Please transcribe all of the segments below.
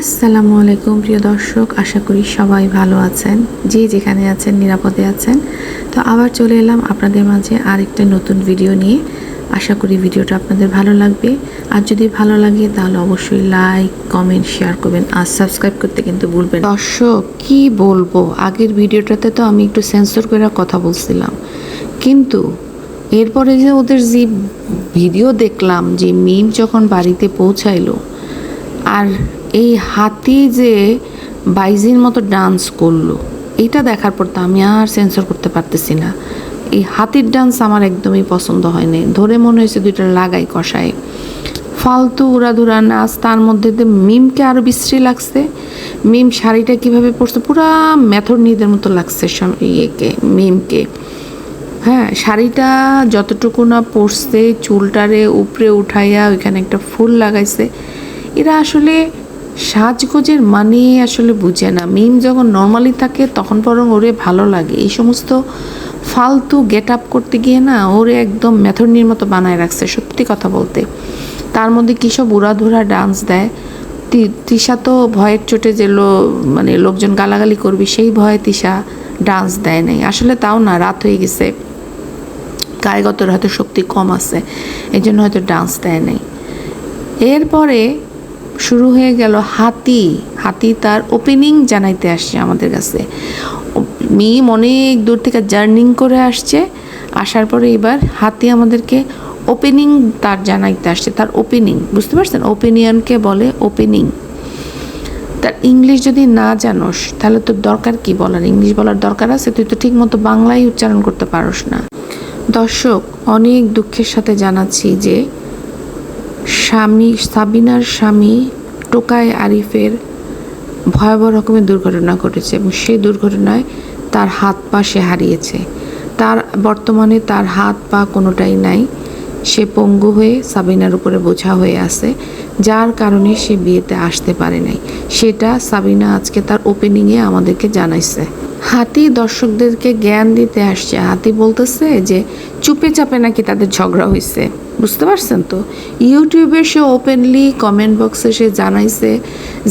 আসসালামু আলাইকুম, প্রিয় দর্শক। আশা করি সবাই ভালো আছেন, যে যেখানে আছেন, নিরাপদে আছেন। তো আবার চলে এলাম আপনাদের মাঝে আরেকটা নতুন ভিডিও নিয়ে। আশা করি ভিডিওটা আপনাদের ভালো লাগবে। আর যদি ভালো লাগে, তাহলে অবশ্যই লাইক, কমেন্ট, শেয়ার করবেন। আর সাবস্ক্রাইব করতে কিন্তু ভুলবেন দর্শক, কি বলব? আগের ভিডিওটাতে তো আমি একটু সেন্সর করে কথা বলছিলাম। কিন্তু এরপরে যে ওদের যে ভিডিও দেখলাম, যে মিম যখন বাড়িতে পৌঁছাইলো, আর এই হাতি যে বাইজির মতো ডান্স করল, এটা দেখার পর তো আমি আর সেন্সর করতে পারতেছি না। এই হাতির ডান্স আমার একদমই পছন্দ হয়নি। ধরে মনে হয়েছে দুইটা লাগাই কষায় ফালতু উড়াধুরা নাচ, তার মধ্যে মিমকে আরও বিশ্রী লাগছে। মিম শাড়িটা কীভাবে পরছে, পুরা মেথর নিদের মতো লাগছে ইয়েকে, মিমকে। হ্যাঁ শাড়িটা যতটুকু না পরছে, চুলটারে উপরে উঠাইয়া ওইখানে একটা ফুল লাগাইছে। এরা আসলে সাজগোজের মানে আসলে বুঝে না। মিম যখন নর্মালি থাকে, তখন বরং ওরে ভালো লাগে। এই সমস্ত ফালতু গেট আপ করতে গিয়ে না, ওরে একদম মেথরনির মতো বানায় রাখছে, সত্যি কথা বলতে। তার মধ্যে কী সব উড়াধুরা ডান্স দেয়? তিশা তো ভয়ের চোটে যে লো মানে লোকজন গালাগালি করবি, সেই ভয়ে তিশা ডান্স দেয় নাই। আসলে তাও না, রাত হয়ে গেছে। গায়গতর হয়তো শক্তি কম আছে এই জন্য হয়তো ডান্স দেয় নাই। এরপরে শুরু হয়ে গেল হাতি। হাতি তার ওপেনিং জানাইতে আসছে আমাদের কাছে। মিম অনেক দূর থেকে জার্নিং করে আসছে। আসার পরে এবার হাতি আমাদেরকে ওপেনিং তার জানাইতে আসছে, তার ওপেনিং বুঝতে পারছেন? ওপেনিয়নকে বলে ওপেনিং তার ইংলিশ যদি না জানোস, তাহলে তোর দরকার কি বলার? ইংলিশ বলার দরকার আছে? তুই তো ঠিক মতো বাংলাই উচ্চারণ করতে পারস না। দর্শক, অনেক দুঃখের সাথে জানাচ্ছি যে স্বামী, সাবিনার স্বামী টোকায় আরিফের ভয়াবহ রকমের দুর্ঘটনা ঘটেছে এবং সেই দুর্ঘটনায় তার হাত পা সে হারিয়েছে। তার বর্তমানে তার হাত পা কোনোটাই নাই। সে পঙ্গু হয়ে সাবিনার উপরে বোঝা হয়ে আছে, যার কারণে সে বিয়েতে আসতে পারে নাই। সেটা সাবিনা আজকে তার ওপেনিংয়ে আমাদেরকে জানাইছে। হাতি দর্শকদেরকে জ্ঞান দিতে আসছে। হাতি বলতেছে যে চুপে চাপে নাকি তাদের ঝগড়া হয়েছে বুঝতে পারছেন তো? ইউটিউবে সে ওপেনলি কমেন্ট বক্সে সে জানাইছে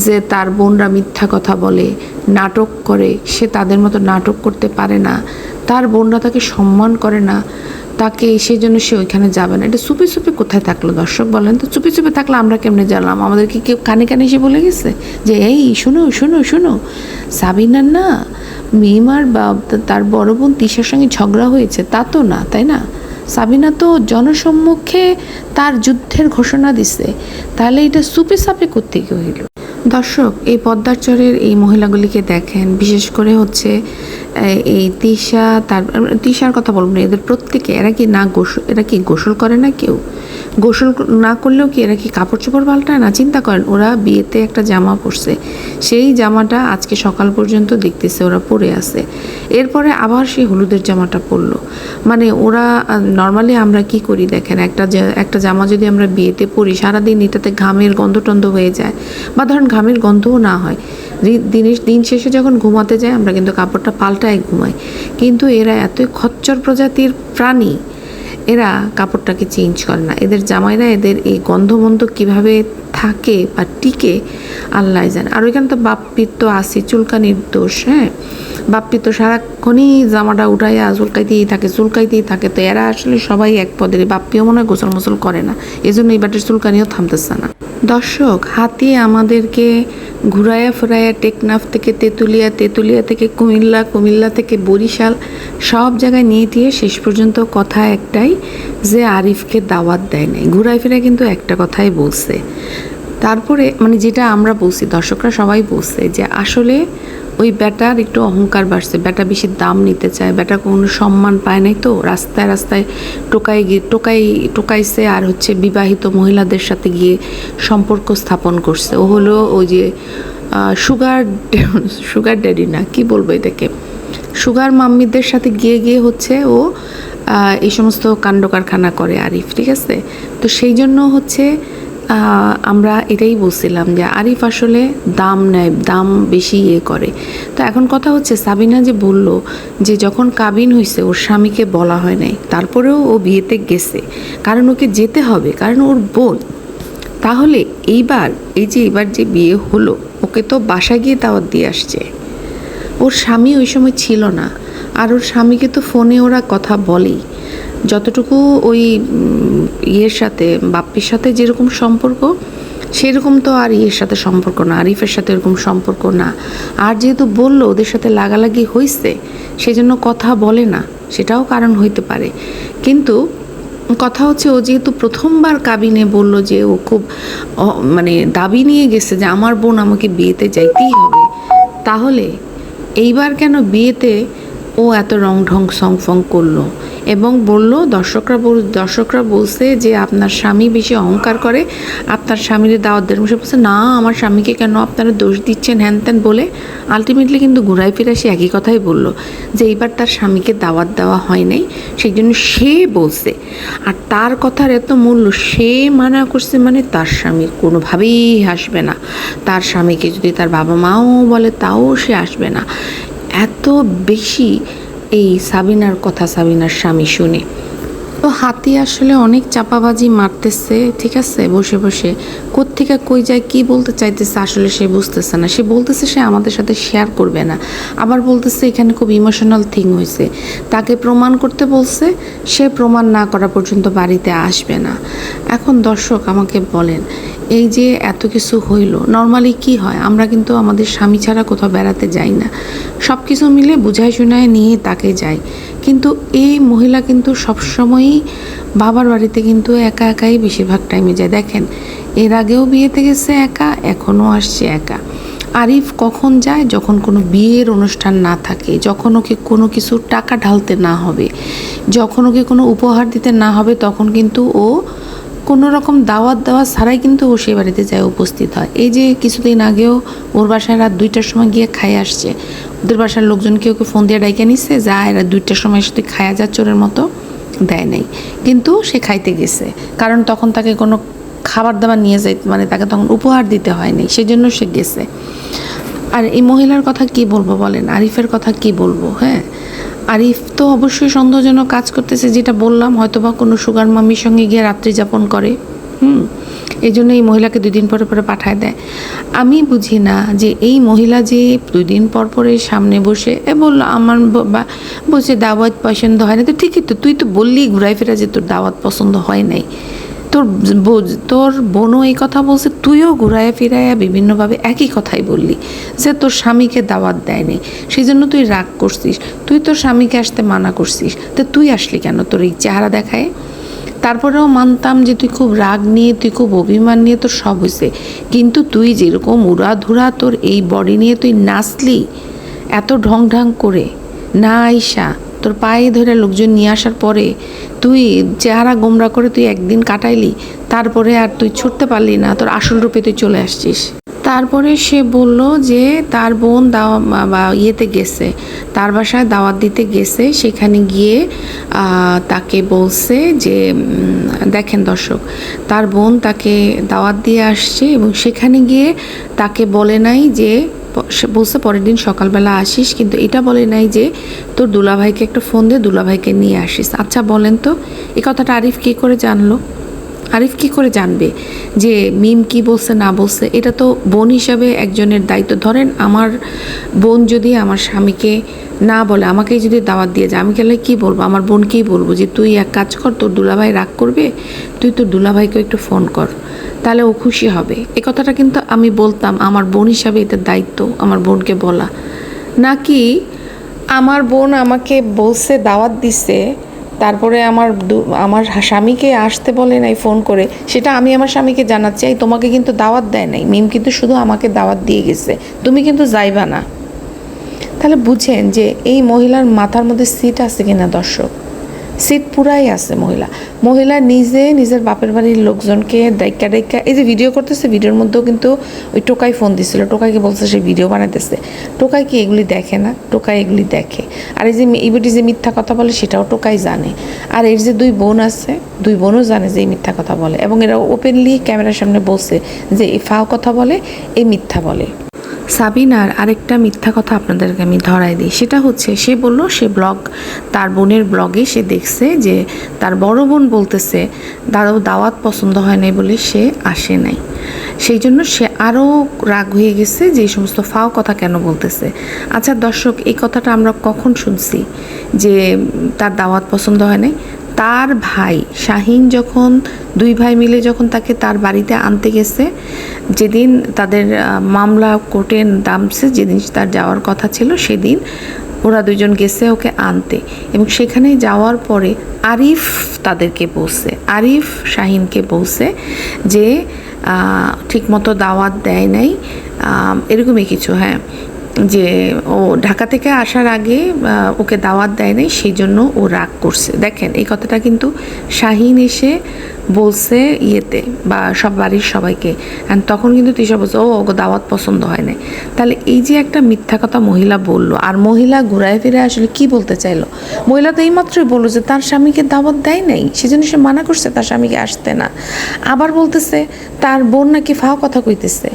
যে তার বোনরা মিথ্যা কথা বলে, নাটক করে, সে তাদের মতো নাটক করতে পারে না, তার বোনরা তাকে সম্মান করে না, তাকে সেই জন্য সে ওইখানে যাবে না। এটা চুপি চুপি কোথায় থাকল দর্শক বলেন তো? চুপি চুপি থাকলে আমরা কেমনে জানলাম? আমাদেরকে কেউ কানে কানে এসে বলে গেছে যে, এই, শোনো শোনো শোনো, সাবিনার না মিমার বা তার বড় বোন তিশার সঙ্গে ঝগড়া হয়েছে, তা তো না, তাই না? সাবিনা তো জনসম্মুখে তার যুদ্ধের ঘোষণা দিছে। তাহলে এটা সুপে সাপে করতে গিয়ে হইল? দর্শক, এই পদ্মার চরের এই মহিলাগুলিকে দেখেন, বিশেষ করে হচ্ছে এই তিশা, তার তিশার কথা বলব না, এদের প্রত্যেকে, এরা কি না গোসল এরা কি গোসল করে না কেউ? গোসল না করলেও কি এরা কি কাপড় চোপড় পাল্টায়? না, চিন্তা করেন, ওরা বিয়েতে একটা জামা পরছে। সেই জামাটা আজকে সকাল পর্যন্ত দেখতেছে, ওরা পরে আছে। এরপরে আবার সেই হলুদের জামাটা পরলো। মানে ওরা নর্মালি আমরা কি করি দেখেন, একটা একটা জামা যদি আমরা বিয়েতে পরি, সারাদিন এটাতে ঘামের গন্ধ টন্ধ হয়ে যায়। বা ধরেন ঘামের গন্ধও না হয়। দিনের দিন শেষে যখন ঘুমাতে যাই আমরা কিন্তু কাপড়টা পাল্টায় ঘুমাই। কিন্তু এরা এতই খচ্চর প্রজাতির প্রাণী এরা কাপড়টাকে চেঞ্জ করে না। এদের জামাইরা এদের এই গন্ধমন্ধ কীভাবে থাকে বা টিকে আল্লাহ জানে। আর ওইখানে তো বাপ্পির তো আসি চুলকানির দোষ হ্যাঁ? বাপ্পি তো সারাক্ষণই জামাটা উঠাইয়া চুলকাইতেই থাকে চুলকাইতেই থাকে। তো এরা আসলে সবাই এক পদের বাপ্পিও মনে হয় গোসল মোসল করে না। এই জন্য এই বাটের চুলকানিও থামতেছে না। দর্শক, হাতি আমাদেরকে ঘুরাইয়া ফেরাইয়া টেকনাফ থেকে তেঁতুলিয়া তেঁতুলিয়া থেকে কুমিল্লা কুমিল্লা থেকে বরিশাল সব জায়গায় নিয়ে দিয়ে শেষ পর্যন্ত কথা একটাই যে আরিফকে দাওয়াত দেয় নাই। ঘুরাই ফিরে কিন্তু একটা কথাই বলছে। তারপরে মানে যেটা আমরা বলছি, দর্শকরা সবাই বলছে যে আসলে ওই ব্যাটার একটু অহংকার বাড়ছে, ব্যাটা বেশি দাম নিতে চায়, ব্যাটা কোনো সম্মান পায় নাই তো, রাস্তায় রাস্তায় টোকাই গিয়ে টোকাই টোকাইছে আর হচ্ছে বিবাহিত মহিলাদের সাথে গিয়ে সম্পর্ক স্থাপন করছে। ও হলো ওই যে সুগার সুগার ড্যাডি না, কি বলব এটাকে? সুগার মাম্মিদের সাথে গিয়ে গিয়ে হচ্ছে ও এই সমস্ত কাণ্ড কারখানা করে আরিফ, ঠিক আছে? তো সেই জন্য হচ্ছে আমরা এটাই বলছিলাম যে আরিফ আসলে দাম নেয়, দাম বেশি ইয়ে করে। তো এখন কথা হচ্ছে, সাবিনা যে বলল যে যখন কাবিন হয়েছে ওর স্বামীকে বলা হয় নাই, তারপরেও ও বিয়েতে গেছে, কারণ ওকে যেতে হবে, কারণ ওর বোন। তাহলে এইবার, এই যে এবার যে বিয়ে হলো, ওকে তো বাসায় গিয়ে দাওয়াত দিয়ে আসছে। ওর স্বামী ওই সময় ছিল না, আর ওর স্বামীকে তো ফোনে ওরা কথা বলেই। যতটুকু ওই ইয়ের সাথে, বাপ্পির সাথে যেরকম সম্পর্ক, সেরকম তো আর ইয়ের সাথে সম্পর্ক না, আরিফের সাথে এরকম সম্পর্ক না। আর যেহেতু বলল ওদের সাথে লাগালাগি হয়েছে সেজন্য কথা বলে না, সেটাও কারণ হইতে পারে। কিন্তু কথা হচ্ছে ও যেহেতু প্রথমবার কাবিনে বলল যে ও খুব মানে দাবি নিয়ে গেছে যে আমার বোন আমাকে বিয়েতে যাইতেই হবে, তাহলে এইবার কেন বিয়েতে ও এত রং ঢং সং ফং করল? এবং বলল, দর্শকরা দর্শকরা বলছে যে আপনার স্বামী বেশি অহংকার করে। আপনার স্বামীর দাওয়াত দেন। সে বলছে, না, আমার স্বামীকে কেন আপনারা দোষ দিচ্ছেন হ্যান ত্যান বলে? আলটিমেটলি কিন্তু ঘুরাই ফিরে সে একই কথাই বলল, যে এইবার তার স্বামীকে দাওয়াত দেওয়া হয় নাই, সেই জন্য সে বলছে। আর তার কথার এত মূল্য সে মানা করছে মানে তার স্বামী কোনোভাবেই আসবে না। তার স্বামীকে যদি তার বাবা মাও বলে, তাও সে আসবে না। এত বেশি এই সাবিনার কথা সাবিনার স্বামী শুনে। তো হাতি আসলে অনেক চাপাবাজি মারতেছে, ঠিক আছে? বসে বসে। কোত্থেকে কই যায়, কি বলতে চাইতেছে আসলে সে বুঝতেছে না। সে বলতেছে সে আমাদের সাথে শেয়ার করবে না। আবার বলতেছে এখানে খুব ইমোশনাল থিং হয়েছে তাকে প্রমাণ করতে বলছে, সে প্রমাণ না করা পর্যন্ত বাড়িতে আসবে না। এখন দর্শক আমাকে বলেন, এই যে এত কিছু হইল নর্মালি কি হয়? আমরা কিন্তু আমাদের স্বামী ছাড়া কোথাও বেড়াতে যাই না। সব কিছু মিলে বুঝাই শুনায় নিয়ে তাকে যাই। কিন্তু এই মহিলা কিন্তু সবসময়ই বাবার বাড়িতে কিন্তু একা একাই বেশিরভাগ টাইমে যায়। দেখেন, এর আগেও বিয়েতে গেছে একা এখনও আসছে একা। আরিফ কখন যায়? যখন কোনো বিয়ের অনুষ্ঠান না থাকে, যখন ওকে কোনো কিছু টাকা ঢালতে না হবে, যখন ওকে কোনো উপহার দিতে না হবে, তখন কিন্তু ও কোনো রকম দাওয়াত দেওয়া ছাড়াই কিন্তু ও সে বাড়িতে যায় উপস্থিত হয়। এই যে কিছুদিন আগেও ওর বাসায় রাত দুইটার সময় গিয়ে খায় আসছে। ওদের বাসার লোকজনকে ওকে ফোন দিয়ে ডাইকে নিচ্ছে যা এরা দুইটার সময় সাথে খায়া যা চোরের মতো দেয় নাই। কিন্তু সে খাইতে গেছে। কারণ তখন তাকে কোনো খাবার দাবার নিয়ে যাই মানে তাকে তখন উপহার দিতে হয়নি সেজন্য সে গেছে। আর এই মহিলার কথা কি বলব বলেন? আরিফের কথা কি বলব? হ্যাঁ? আরিফ তো অবশ্যই সন্দেহজনক কাজ করতেছে, যেটা বললাম হয়তো বা কোনো সুগার মামির সঙ্গে গিয়ে রাত্রি যাপন করে। হুম? এই জন্য এই মহিলাকে দুই দিন পরে পরে পাঠায় দেয়। আমি বুঝি না যে এই মহিলা যে দুই দিন পর পরে সামনে বসে, এ বলল, আমার ব- বা- বলছে দাওয়াত পছন্দ হয় না। তো ঠিকই তো, তুই তো বললি ঘুরাই ফেরা যে তোর দাওয়াত পছন্দ হয় নাই। তোর তোর বোনও এই কথা বলছে, তুইও ঘুরাইয়া ফিরাইয়া বিভিন্নভাবে একই কথাই বললি যে তোর স্বামীকে দাওয়াত দেয়নি সেই জন্য তুই রাগ করছিস, তুই তোর স্বামীকে আসতে মানা করছিস, তো তুই আসলি কেন তোর এই চেহারা দেখায়? তারপরেও মানতাম যে তুই খুব রাগ নিয়ে, তুই খুব অভিমান নিয়ে তোর সব হয়েছে কিন্তু তুই যেরকম উড়াধুরা তোর এই বডি নিয়ে তুই নাচলি, এত ঢং ঢং করে, না আইসা তোর পায়ে ধরে লোকজন নিয়ে আসার পরে তুই চেহারা গোমরা করে তুই একদিন কাটাইলি, তারপরে আর তুই ছুটতে পারলি না, তোর আসল রূপে তুই চলে আসছিস। তারপরে সে বলল যে তার বোন দাওয়া বা ইয়েতে গেছে, তার বাসায় দাওয়াত দিতে গেছে, সেখানে গিয়ে তাকে বলছে যে দেখেন দর্শক, তার বোন তাকে দাওয়াত দিয়ে আসছে এবং সেখানে গিয়ে তাকে বলে নাই যে বলছে, পরের দিন সকালবেলা আসিস। কিন্তু এটা বলে নাই যে তোর দুলাভাইকে একটা ফোন দিয়ে দুলাভাইকে নিয়ে আসিস। আচ্ছা বলেন তো এই কথাটা আরিফ কী করে জানলো? আরিফ কি করে জানবে যে মিম কি বলছে, না বলছে? এটা তো বোন হিসাবে একজনের দায়িত্ব। ধরেন আমার বোন যদি আমার স্বামীকে না বলে, আমাকেই যদি দাওয়াত দিয়ে যায়, আমি গেলে কি বলব? আমার বোনকেই বলব যে, তুই এক কাজ কর, তোর দুলাভাই রাগ করবে? তুই তোর দুলাভাইকে একটু ফোন কর। তাহলে ও খুশি হবে। এ কথাটা কিন্তু আমি বলতাম, আমার বোন হিসাবে এটা দায়িত্ব, আমার বোনকে বলা। নাকি আমার বোন আমাকে বলছে, দাওয়াত দিছে, তারপরে আমার আমার স্বামীকে আসতে বলে নাই ফোন করে, সেটা আমি আমার স্বামীকে জানাচ্ছি, এই তোমাকে কিন্তু দাওয়াত দেয় নাই। মিম কিন্তু শুধু আমাকে দাওয়াত দিয়ে গেছে। তুমি কিন্তু যাইবা না। তাহলে বুঝেন যে এই মহিলার মাথার মধ্যে সিট আছে কিনা দর্শক? সিট পুরাই আছে মহিলা। মহিলা নিজে নিজের বাপের বাড়ির লোকজনকে ডাইকা ডাইকা এই যে ভিডিও করতেছে ভিডিওর মধ্যেও কিন্তু ওই টোকাই ফোন দিছিল। টোকাইকে বলছে সে ভিডিও বানাইতেছে। টোকাই কি এগুলি দেখে না? টোকাই এগুলি দেখে। আর এই যে মি- এই বেটি যে মিথ্যা কথা বলে, সেটাও টোকাই জানে। আর এর যে দুই বোন আছে, দুই বোনও জানে যে এই মিথ্যা কথা বলে। এবং এরা ওপেনলি ক্যামেরার সামনে বলছে যে, এই ফাও কথা বলে, এই মিথ্যা বলে। সাবিনার আরেকটা মিথ্যা কথা আপনাদেরকে আমি ধরাই দিই। সেটা হচ্ছে, সে বলল, সে ব্লগ, তার বোনের ব্লগে সে দেখছে যে তার বড় বোন বলতেছে দাদাও দাওয়াত পছন্দ হয় নাই বলে সে আসে নাই। সেই জন্য সে আরও রাগ হয়ে গেছে যে এই সমস্ত ফাও কথা কেন বলতেছে। আচ্ছা দর্শক, এই কথাটা আমরা কখন শুনছি যে তার দাওয়াত পছন্দ হয় নাই? তার ভাই শাহিন যখন, দুই ভাই মিলে যখন তাকে তার বাড়িতে আনতে গেছে, যেদিন তাদের মামলা কোর্টে নামছে, যেদিন তার যাওয়ার কথা ছিল, সেদিন ওরা দুজন গেছে ওকে আনতে। এবং সেখানে যাওয়ার পরে আরিফ তাদেরকে বলছে, আরিফ শাহিনকে বলছে যে ঠিকমতো দাওয়াত দেয় নাই এরকমই কিছু হ্যাঁ। যে ও ঢাকা থেকে আসার আগে ওকে দাওয়াত দেয় নাই, সেই জন্য ও রাগ করছে। দেখেন, এই কথাটা কিন্তু শাহিন এসে বলছে ইয়েতে বা সব বাড়ির সবাইকে। অ্যান্ড তখন কিন্তু তিশা বলছে, ও ওকে দাওয়াত পছন্দ হয় নাই। তাহলে এই যে একটা মিথ্যা কথা মহিলা বলল, আর মহিলা ঘুরায় ফিরে আসলে কি বলতে চাইলো? মহিলা তো এইমাত্রই বলল যে, তার স্বামীকে দাওয়াত দেয় নাই, সেজন্য সে মানা করছে, তার স্বামীকে আসতে না। আবার বলতেছে, তার বোন নাকি ফাও কথা কইতেছে।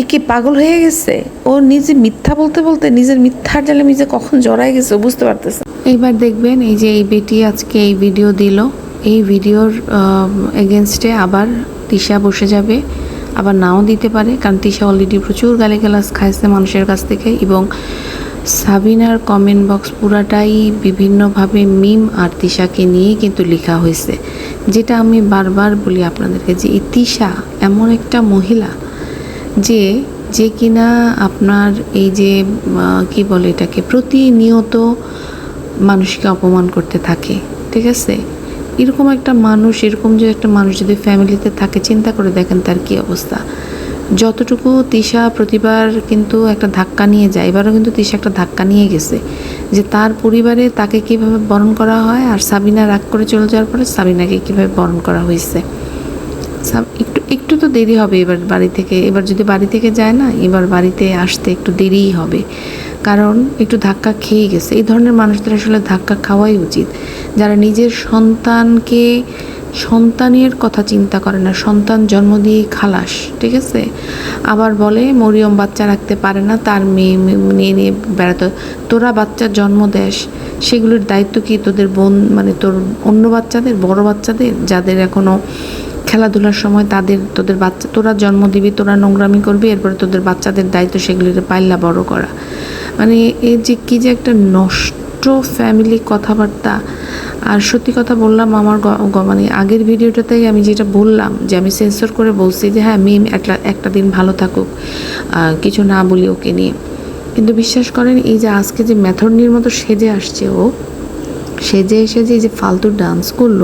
এ কি পাগল হয়ে গেছে? ও নিজে মিথ্যা বলতে বলতে নিজের মিথ্যার জালে নিজে কখন জড়াই গেছে বুঝতে পারতেছে এইবার দেখবেন এই যে এই বেটি আজকে এই ভিডিও দিল। এই ভিডিওর এগেনস্টে আবার তিশা বসে যাবে। আবার নাও দিতে পারে, কারণ তিশা অলরেডি প্রচুর গালিগালাজ খাইছে মানুষের কাছ থেকে এবং সাবিনার কমেন্ট বক্স পুরাটাই বিভিন্নভাবে মিম আর তিশাকে নিয়ে কিন্তু লেখা হয়েছে। যেটা আমি বারবার বলি আপনাদেরকে যে এই তিশা এমন একটা মহিলা যে যে কিনা আপনার এই যে কি বলে এটাকে, প্রতিনিয়ত মানুষকে অপমান করতে থাকে, ঠিক আছে? এরকম একটা মানুষ, এরকম যে একটা মানুষ যদি ফ্যামিলিতে থাকে, চিন্তা করে দেখেন তার কি অবস্থা। যতটুকু তিশা প্রতিবার কিন্তু একটা ধাক্কা নিয়ে যায়, এবারও কিন্তু তিশা একটা ধাক্কা নিয়ে গেছে, যে তার পরিবারে তাকে কীভাবে বরণ করা হয় আর সাবিনা রাগ করে চলে যাওয়ার পরে সাবিনাকে কীভাবে বরণ করা হয়েছে। একটু একটু তো দেরি হবে এবার বাড়ি থেকে, এবার যদি বাড়ি থেকে যায় না, এবার বাড়িতে আসতে একটু দেরিই হবে। কারণ একটু ধাক্কা খেয়ে গেছে। এই ধরনের মানুষদের আসলে ধাক্কা খাওয়াই উচিত। যারা নিজের সন্তানকে, সন্তানের কথা চিন্তা করে না, সন্তান জন্ম দিয়ে খালাস, ঠিক আছে? আবার বলে, মরিয়ম বাচ্চা রাখতে পারে না, তার মেয়ে মেয়ে নিয়ে নিয়ে বেড়াতে। তোরা বাচ্চার জন্ম দেশ সেগুলোর দায়িত্ব কি তোদের বোন মানে তোর অন্য বাচ্চাদের, বড় বাচ্চাদের? যাদের এখনও খেলাধুলার সময় তাদের, তোদের বাচ্চা, তোরা জন্ম দিবি, তোরা নোংরামি করবি, এরপরে তোদের বাচ্চাদের দায়িত্ব সেগুলিতে পাল্লা বড় করা। মানে এই যে কি যে একটা নষ্ট ফ্যামিলি কথাবার্তা। আর সত্যি কথা বললাম আমার মানে আগের ভিডিওটাতেই আমি যেটা বললাম, যে আমি সেন্সর করে বলছি যে হ্যাঁ মেম একটা একটা দিন ভালো থাকুক কিছু না বলি ওকে নিয়ে। কিন্তু বিশ্বাস করেন, এই যে আজকে যে মেথডনির মতো সেজে আসছে ও, সেজে এসে যে যে ফালতু ডান্স করল,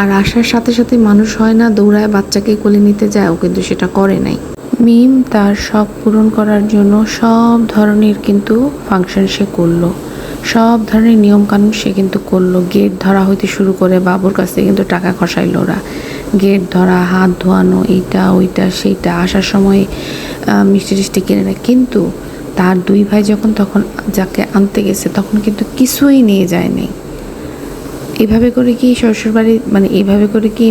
আর আসার সাথে সাথে মানুষ হয় না, দৌড়ায় বাচ্চাকে কোলে নিতে যায়, ও কিন্তু সেটা করে নাই। মিম তার শখ পূরণ করার জন্য সব ধরনের কিন্তু ফাংশন সে করল। সব ধরনের নিয়মকানুন সে কিন্তু করল। গেট ধরা হইতে শুরু করে বাবুর কাছ থেকে কিন্তু টাকা খসাইলো ওরা। গেট ধরা, হাত ধোয়ানো, এইটা, ওইটা, সেইটা, আসার সময় মিষ্টি টিষ্টি কিনে নেয়। কিন্তু তার দুই ভাই যখন তখন যাকে আনতে গেছে তখন কিন্তু কিছুই নিয়ে যায়নি এইভাবে করে কি শ্বশুর বাড়ি মানে এইভাবে করে কি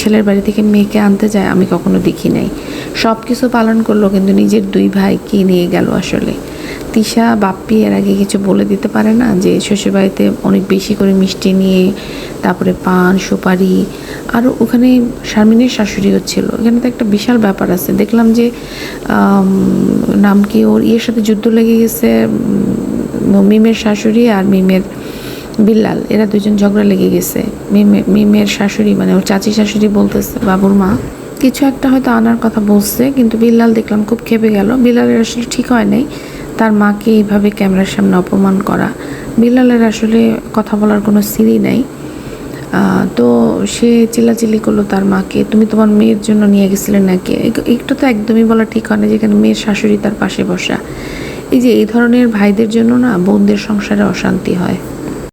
ছেলের বাড়ি থেকে মেয়েকে আনতে যায়? আমি কখনো দেখি নাই। সব কিছু পালন করল, কিন্তু নিজের দুই ভাই কি নিয়ে গেল আসলে। তিশা, বাপ্পি এর আগে কিছু বলে দিতে পারে না যে শ্বশুর বাড়িতে অনেক বেশি করে মিষ্টি নিয়ে, তারপরে পান, সুপারি আরও ওখানে শারমিনের শাশুড়িও ছিল। এখানে তো একটা বিশাল ব্যাপার আছে। দেখলাম যে নাম কি ওর ইয়ের সাথে যুদ্ধ লেগে গেছে মিমের শাশুড়ি আর মিমের বিল্লাল, এরা দুজন ঝগড়া লেগে গেছে। মিমের শাশুড়ি মানে ওর চাচি শাশুড়ি বলতেছে, বাবুর মা। কিছু একটা হয়তো আনার কথা বলছে, কিন্তু বিল্লাল দেখলাম খুব খেপে গেল। বিল্লালের আসলে ঠিক হয় নাই। তার মাকে এইভাবে ক্যামেরার সামনে অপমান করা। বিল্লালের আসলে কথা বলার কোনো সিরি নাই। তো সে চিল্লাচিল্লি করল তার মাকে, তুমি তোমার মেয়ের জন্য নিয়ে গেছিলে নাকি? একটু তো একদমই বলা ঠিক হয় না যেখানে মেয়ের শাশুড়ি তার পাশে বসা। এই যে, এই ধরনের ভাইদের জন্য না, বোনদের সংসারে অশান্তি হয়।